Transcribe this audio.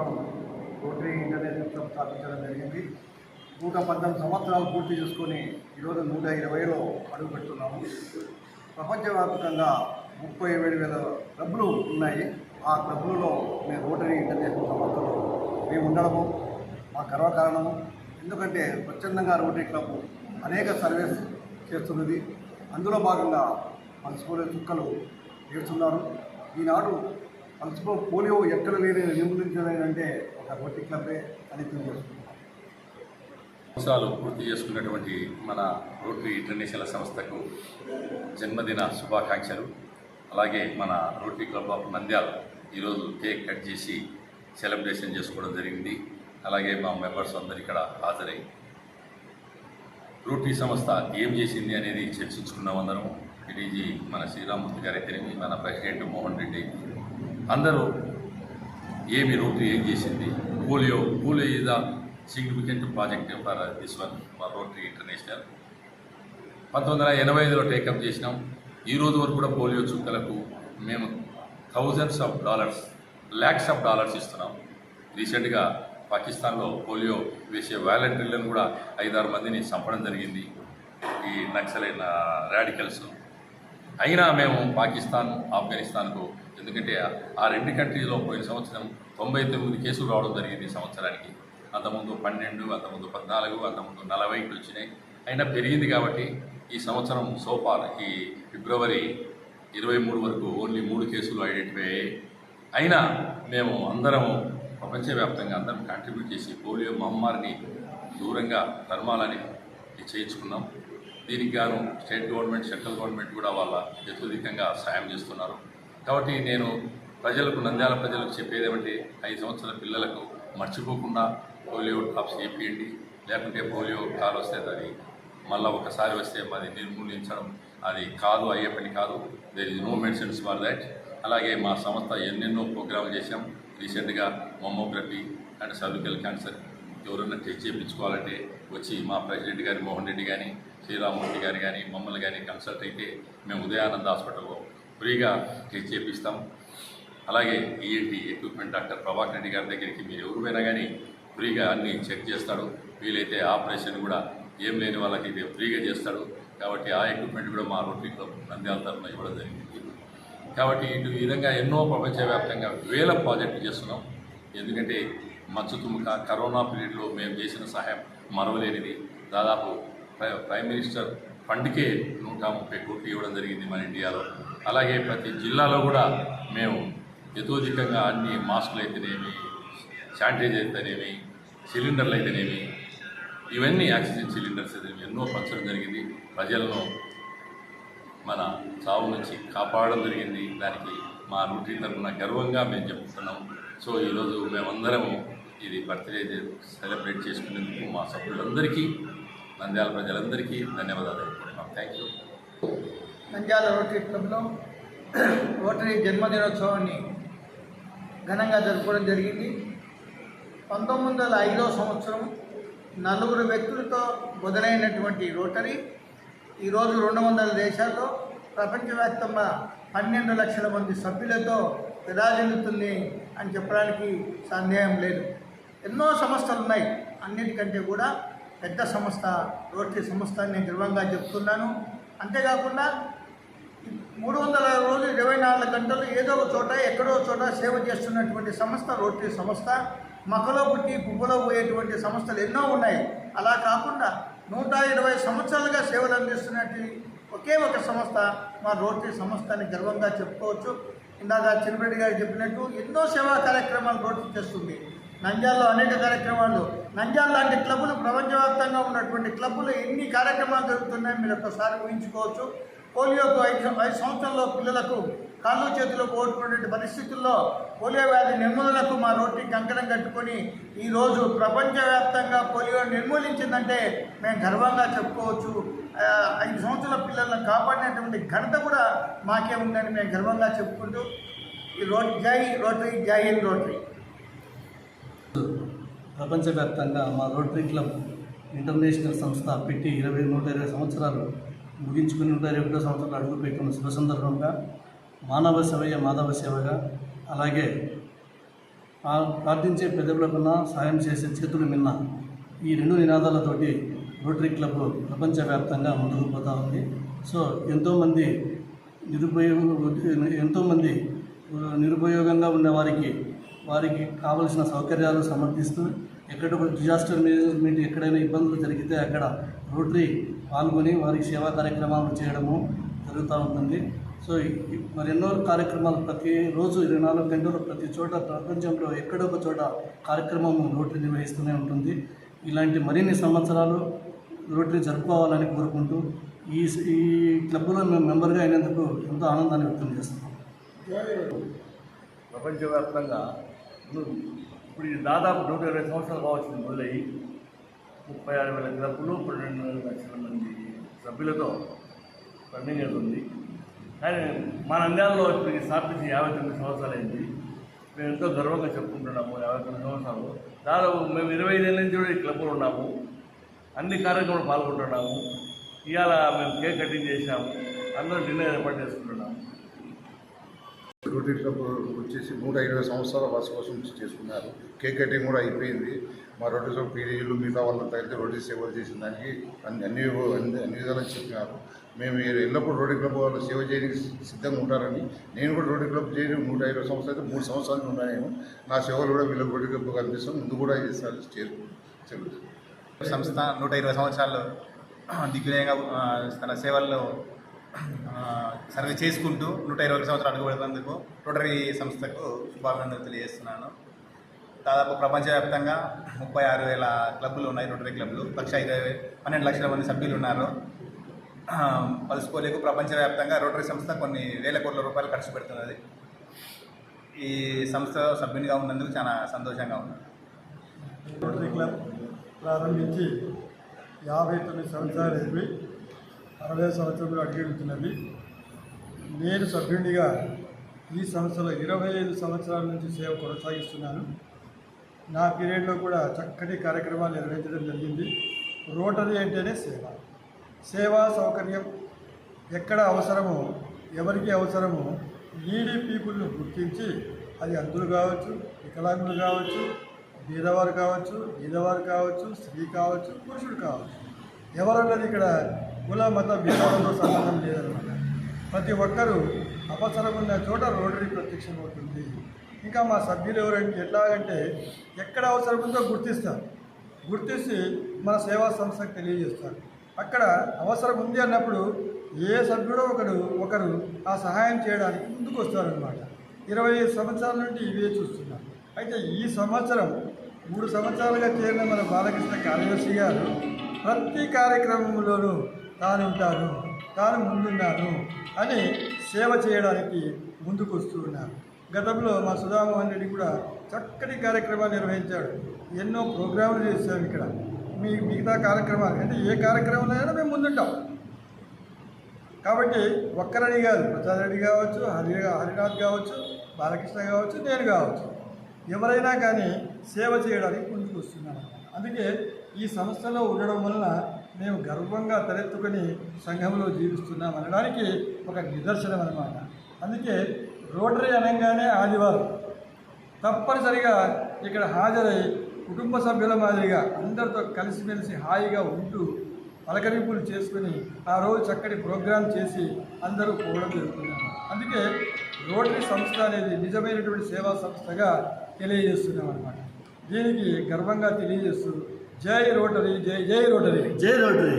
సంవత్సరం rotary international club స్థాపించడం జరిగింది. నూట పద్దెనిమిది సంవత్సరాలు పూర్తి చేసుకొని ఈరోజు నూట ఇరవైలో అడుగు పెడుతున్నాము. ప్రపంచవ్యాప్తంగా ముప్పై ఏడు వేల క్లబ్లు ఉన్నాయి. ఆ క్లబ్లలో మేము రోటరీ ఇంటర్నేషనల్ సంస్థలో మేము ఉండడము మా గర్వకారణము. ఎందుకంటే స్వచ్ఛందంగా రోటరీ క్లబ్ అనేక సర్వీస్ చేస్తున్నది. అందులో భాగంగా పల్స్పోలియో చుక్కలు చేస్తున్నారు ఈనాడు పల్స్పో పోలియో ఎక్కడ లేని నిర్మూలించలేదంటే ఒక రోటరీ క్లబ్బే అని తెలియజేస్తున్నాం అంశాలు పూర్తి చేసుకున్నటువంటి మన రోటరీ ఇంటర్నేషనల్ సంస్థకు జన్మదిన శుభాకాంక్షలు. అలాగే మన రోటరీ క్లబ్ ఆఫ్ నంద్యాల ఈరోజు కేక్ కట్ చేసి సెలబ్రేషన్ చేసుకోవడం జరిగింది. అలాగే మా మెంబర్స్ అందరు ఇక్కడ హాజరై రోటరీ సంస్థ ఏం చేసింది అనేది చర్చించుకున్నాం అందరం డీజీ మన శ్రీరామూర్తి గారి తిరిగి మన ప్రెసిడెంట్ మోహన్ రెడ్డి అందరూ ఏమి రోడ్డు ఏం చేసింది? Polio polio is the significant project for this one for Rotary International పంతొమ్మిది వందల ఎనభై ఐదులో టేకప్ చేసినాం. ఈ రోజు వరకు కూడా పోలియో చుక్కలకు మేము thousands of dollars lakhs of dollars ఇస్తున్నాం. రీసెంట్గా పాకిస్తాన్లో పోలియో వేసే వాలంటీర్లను కూడా ఐదారు మందిని చంపడం జరిగింది. ఈ నక్సలైన రాడికల్స్. అయినా మేము పాకిస్తాన్ ఆఫ్ఘనిస్తాన్కు ఎందుకంటే ఆ రెండు కంట్రీలో పోయిన సంవత్సరం తొంభై తొమ్మిది కేసులు రావడం జరిగింది సంవత్సరానికి. అంతకుముందు పన్నెండు అంతకుముందు పద్నాలుగు అంతకుముందు నలభై ఇటు వచ్చినాయి. అయినా పెరిగింది కాబట్టి ఈ సంవత్సరం సోపార్ ఈ ఫిబ్రవరి ఇరవై మూడు వరకు ఓన్లీ మూడు కేసులు ఐడెంటిఫై అయ్యాయి. అయినా మేము అందరం ప్రపంచవ్యాప్తంగా అందరం కాంట్రిబ్యూట్ చేసి పోలియో మహమ్మారిని దూరంగా ధర్మాలని చేయించుకున్నాం. దీనికి గాను స్టేట్ గవర్నమెంట్ సెంట్రల్ గవర్నమెంట్ కూడా వాళ్ళ అత్యధికంగా సాయం చేస్తున్నారు. కాబట్టి నేను ప్రజలకు నంద్యాల ప్రజలకు చెప్పేది ఏమంటే ఐదు సంవత్సరాల పిల్లలకు మర్చిపోకుండా పోలియో డ్రాప్స్ చేపియండి. లేకుంటే పోలియో కాలు వస్తే అది మళ్ళీ ఒకసారి వస్తే అది నిర్మూలించడం అది కాదు అయ్యే పని కాదు. There is no medicines for that అలాగే మా సంస్థ ఎన్నెన్నో ప్రోగ్రాములు చేశాం. రీసెంట్గా మమ్మోగ్రఫీ అండ్ సర్వికల్ క్యాన్సర్ ఎవరన్నా టెస్ట్ చేయించుకోవాలంటే వచ్చి మా ప్రెసిడెంట్ గారి మోహన్ రెడ్డి కానీ శ్రీరామూర్తి గారు కానీ మమ్మల్ని కానీ కన్సల్ట్ అయితే మేము ఉదయానంద హాస్పిటల్లో ఫ్రీగా టెస్ట్ చేపిస్తాం. అలాగే ENT equipment doctor Prabhakar Reddy గారి దగ్గరికి మీరు ఎవరు పోయినా కానీ ఫ్రీగా అన్నీ చెక్ చేస్తాడు. వీలైతే ఆపరేషన్ కూడా ఏం లేని వాళ్ళకి ఇది ఫ్రీగా చేస్తాడు. కాబట్టి ఆ ఎక్విప్మెంట్ కూడా మా రోటరీ క్లబ్ నంద్యాల తరఫున ఇవ్వడం జరిగింది. కాబట్టి ఇటు ఈ విధంగా ఎన్నో ప్రపంచవ్యాప్తంగా వేల ప్రాజెక్టులు చేస్తున్నాం. ఎందుకంటే మచ్చుతుముక కరోనా పీరియడ్లో మేము చేసిన సహాయం మరవలేనిది. దాదాపు ప్రైమ్ మినిస్టర్ ఫండ్కే నూట ముప్పై కోట్లు ఇవ్వడం జరిగింది మన ఇండియాలో. అలాగే ప్రతి జిల్లాలో కూడా మేము యథోధికంగా అన్ని మాస్కులు అయితేనేమి శానిటైజర్ అయితేనేమి సిలిండర్లు అయితేనేమి ఇవన్నీ ఆక్సిజన్ సిలిండర్స్ అయితేనేమి ఎన్నో పంచడం జరిగింది. ప్రజలను మన చావు నుంచి కాపాడడం జరిగింది. దానికి మా రూటీ తరఫున గర్వంగా మేము చెప్తున్నాం సో ఈరోజు మేమందరము ఇది బర్త్డే సెలబ్రేట్ చేసుకునేందుకు మా సభ్యులందరికీ నంద్యాల ప్రజలందరికీ ధన్యవాదాలు థ్యాంక్ యూ నంద్యాల రోటరీ క్లబ్లో రోటరీ జన్మదినోత్సవాన్ని ఘనంగా జరుపుకోవడం జరిగింది. పంతొమ్మిది వందల ఐదో సంవత్సరం నలుగురు వ్యక్తులతో మొదలైనటువంటి రోటరీ ఈరోజు రెండు వందల దేశాల్లో ప్రపంచవ్యాప్తంగా పన్నెండు లక్షల మంది సభ్యులతో విరాజిల్లుతుంది అని చెప్పడానికి సందేహం లేదు. ఎన్నో సంస్థలు ఉన్నాయి. అన్నిటికంటే కూడా పెద్ద సంస్థ రోటరీ సంస్థ అని నేను గర్వంగా చెప్తున్నాను. అంతేకాకుండా మూడు వందల రోజులు ఇరవై నాలుగు గంటలు ఏదో ఒక చోట ఎక్కడో చోట సేవ చేస్తున్నటువంటి సంస్థ రోటరీ సంస్థ మకలో పుట్టి గుబ్బలో పోయేటువంటి సంస్థలు ఎన్నో ఉన్నాయి. అలా కాకుండా నూట ఇరవై సంవత్సరాలుగా సేవలు అందిస్తున్నట్టు ఒకే ఒక సంస్థ మా రోటరీ సంస్థ అని గర్వంగా చెప్పుకోవచ్చు. ఇందాక చిన్నరెడ్డి గారు చెప్పినట్టు ఎన్నో సేవా కార్యక్రమాలు రోటరీ చేస్తుంది. నంద్యాలలో అనేక కార్యక్రమాలు. నంద్యాల లాంటి క్లబ్బులు ప్రపంచవ్యాప్తంగా ఉన్నటువంటి క్లబ్బులు ఎన్ని కార్యక్రమాలు జరుగుతున్నాయో మీరు ఒక్కసారి ఊహించుకోవచ్చు. పోలియోతో ఐదు ఐదు సంవత్సరాల్లో పిల్లలకు కాళ్ళు చేతులు పోగొట్టుకునే పరిస్థితుల్లో పోలియో వ్యాధి నిర్మూలనకు మా రోడ్ని కంకణం కట్టుకొని ఈరోజు ప్రపంచవ్యాప్తంగా పోలియో నిర్మూలించిందంటే మేము గర్వంగా చెప్పుకోవచ్చు. ఐదు సంవత్సరాల పిల్లలను కాపాడినటువంటి ఘనత కూడా మాకే ఉందని మేము గర్వంగా చెప్పుకుంటూ ఈ రోడ్ జై రోటరీ జై హింద్ రోటరీ. ప్రపంచవ్యాప్తంగా మా రోటరీ క్లబ్ ఇంటర్నేషనల్ సంస్థ పెట్టి ఇరవై నూట ఇరవై సంవత్సరాలు ముగించుకుని నూట ఇరవై ఒకటో సంవత్సరాలు అడుగుపెట్టిన శుభ సందర్భంగా మానవ సేవయ మాధవ సేవగా అలాగే ప్రార్థించే పెదవులకున్న సాయం చేసే చేతులు మిన్న ఈ రెండు నినాదాలతోటి రోటరీ క్లబ్ ప్రపంచవ్యాప్తంగా ముందుకు పోతూ ఉంది. సో ఎంతోమంది నిరుపయోగ ఎంతోమంది నిరుపయోగంగా ఉన్న వారికి వారికి కావలసిన సౌకర్యాలు సమర్థిస్తూ ఎక్కడ ఒక డిజాస్టర్ మేనేజ్మెంట్ ఎక్కడైనా ఇబ్బందులు జరిగితే అక్కడ రోటరీ పాల్గొని వారికి సేవా కార్యక్రమాలు చేయడము జరుగుతూ ఉంటుంది. సో మరెన్నో కార్యక్రమాలు ప్రతి రోజు ఇరవై నాలుగు గంటలు ప్రతి చోట ప్రపంచంలో ఎక్కడో ఒక చోట కార్యక్రమం రోటరీ నిర్వహిస్తూనే ఉంటుంది. ఇలాంటి మరిన్ని సంవత్సరాలు రోటరీ జరుపుకోవాలని కోరుకుంటూ ఈ ఈ క్లబ్లో మేము మెంబర్గా అయినందుకు ఎంతో ఆనందాన్ని వ్యక్తం చేస్తున్నాం. ప్రపంచవ్యాప్తంగా ఇప్పుడు దాదాపు నూట ఇరవై సంవత్సరాలు కావచ్చు మొదలయ్యి. ముప్పై ఆరు వేల క్లబ్బులు పన్నెండు వేల లక్షల మంది సభ్యులతో రన్నింగ్ అవుతుంది కానీ మన అంగాల్లో ఇప్పుడు స్థాపించి యాభై తొమ్మిది సంవత్సరాలు అయింది. మేము ఎంతో గర్వంగా చెప్పుకుంటున్నాము యాభై తొమ్మిది సంవత్సరాలు. దాదాపు మేము ఇరవై ఐదేళ్ళ నుంచి కూడా ఈ క్లబ్లో ఉన్నాము. అన్ని కార్యక్రమాలు పాల్గొంటున్నాము. ఇవాళ మేము కేక్ కటింగ్ చేసాము అందరూ డిన్నర్ ఏర్పాటు చేసుకుంటున్నాము. రోటరీ క్లబ్ వచ్చేసి నూట ఇరవై సంవత్సరాల వార్షికోత్సవం చేసుకున్నారు. కేక్ కటింగ్ కూడా అయిపోయింది. మా రెండు సో పీడీలు మిగతా వాళ్ళంతా అయితే రోడ్డు సేవలు చేసిన దానికి అన్ని అన్ని అన్ని విధాలు చెప్పినారు. మేము ఎల్లప్పుడూ రోడ్డు క్లబ్ వాళ్ళు సేవ చేయడానికి సిద్ధంగా ఉంటారని నేను కూడా రోడ్డు క్లబ్ చేయడం నూట ఇరవై సంవత్సరాలు అయితే మూడు సంవత్సరాలు ఉన్నాను నా సేవలు కూడా వీళ్ళకి రోడ్డు క్లబ్ కనిపిస్తాం ముందు కూడా చేస్తారు చేరు సంస్థ నూట ఇరవై సంవత్సరాలు దిగ్విజయంగా తన సేవల్లో సర్వే చేసుకుంటూ నూట ఇరవై సంవత్సరాలు అడుగుపెడుతున్నందుకు రోటరీ సంస్థకు శుభాభినందనలు తెలియజేస్తున్నాను. దాదాపు ప్రపంచవ్యాప్తంగా ముప్పై ఆరు వేల క్లబ్బులు ఉన్నాయి రోటరీ క్లబ్లు. లక్ష ఇరవై పన్నెండు లక్షల మంది సభ్యులు ఉన్నారు. ఆ, పలుసుకోలేకు ప్రపంచవ్యాప్తంగా రోటరీ సంస్థ కొన్ని వేల కోట్ల రూపాయలు ఖర్చు పెడుతున్నది. ఈ సంస్థ సభ్యునిగా ఉన్నందుకు చాలా సంతోషంగా ఉంది. రోటరీ క్లబ్ ప్రారంభించి యాభై తొమ్మిది సంవత్సరాలు అరవై సంవత్సరంలో అడుగెడుతున్నది నేను సభ్యునిగా ఈ సంస్థలో ఇరవై ఐదు సంవత్సరాల నుంచి సేవ కొనసాగిస్తున్నాను. నా పీరియడ్లో కూడా చక్కటి కార్యక్రమాలు నిర్వహించడం జరిగింది. రోటరీ అంటేనే సేవ. సేవా సౌకర్యం ఎక్కడ అవసరమో ఎవరికి అవసరమో నీడీ పీపుల్ను గుర్తించి అది అంధులు కావచ్చు వికలాంగులు కావచ్చు బీదవారు కావచ్చు బీదవారు కావచ్చు స్త్రీ కావచ్చు పురుషుడు కావచ్చు. ఎవరన్నది ఇక్కడ కుల మత భేదాలతో సంబంధం లేదనమాట ప్రతి ఒక్కరూ అవసరం ఉన్న చోట రోటరీ ప్రత్యక్షమవుతుంది. ఇంకా మా సభ్యులు ఎవరంటే ఎట్లాగంటే ఎక్కడ అవసరం ఉందో గుర్తిస్తారు. గుర్తించి మన సేవా సంస్థకు తెలియజేస్తారు. అక్కడ అవసరం ఉంది అన్నప్పుడు ఏ సభ్యుడో ఒకడు ఒకరు ఆ సహాయం చేయడానికి ముందుకు వస్తారనమాట ఇరవై ఐదు సంవత్సరాల నుండి ఇవే చూస్తున్నాం అయితే ఈ సంవత్సరం మూడు సంవత్సరాలుగా చేరిన మన బాలకృష్ణ కార్యదర్శి గారు ప్రతి కార్యక్రమంలోనూ తాను తాను ముందున్నాను అని సేవ చేయడానికి ముందుకు వస్తూ ఉన్నారు. గతంలో మా సుధామోహన్ రెడ్డి కూడా చక్కటి కార్యక్రమాలు నిర్వహించాడు. ఎన్నో ప్రోగ్రాములు చేశాం ఇక్కడ. మీ మిగతా కార్యక్రమాలు అంటే ఏ కార్యక్రమంలో అయినా మేము ముందుంటాం. కాబట్టి ఒక్కరని కాదు ప్రసాద్ రెడ్డి కావచ్చు హరి హరినాథ్ కావచ్చు బాలకృష్ణ కావచ్చు నేను కావచ్చు. ఎవరైనా కానీ సేవ చేయడానికి ముందుకు వస్తున్నాను అందుకే ఈ సంస్థలో ఉండడం వలన మేము గర్వంగా తలెత్తుకొని సంఘంలో జీవిస్తున్నాం అనడానికి ఒక నిదర్శనం అనమాట అందుకే రోటరీ అనగానే ఆదివారం. తప్పనిసరిగా ఇక్కడ హాజరై కుటుంబ సభ్యుల మాదిరిగా అందరితో కలిసిమెలిసి హాయిగా ఉంటూ పలకరింపులు చేసుకుని ఆ రోజు చక్కటి ప్రోగ్రాం చేసి అందరూ పోవడం జరుగుతుంది. అందుకే రోటరీ సంస్థ అనేది నిజమైనటువంటి సేవా సంస్థగా తెలియజేస్తున్నాం అనమాట దీనికి గర్వంగా తెలియజేస్తూ జై రోటరీ జై జై రోటరీ జై రోటరీ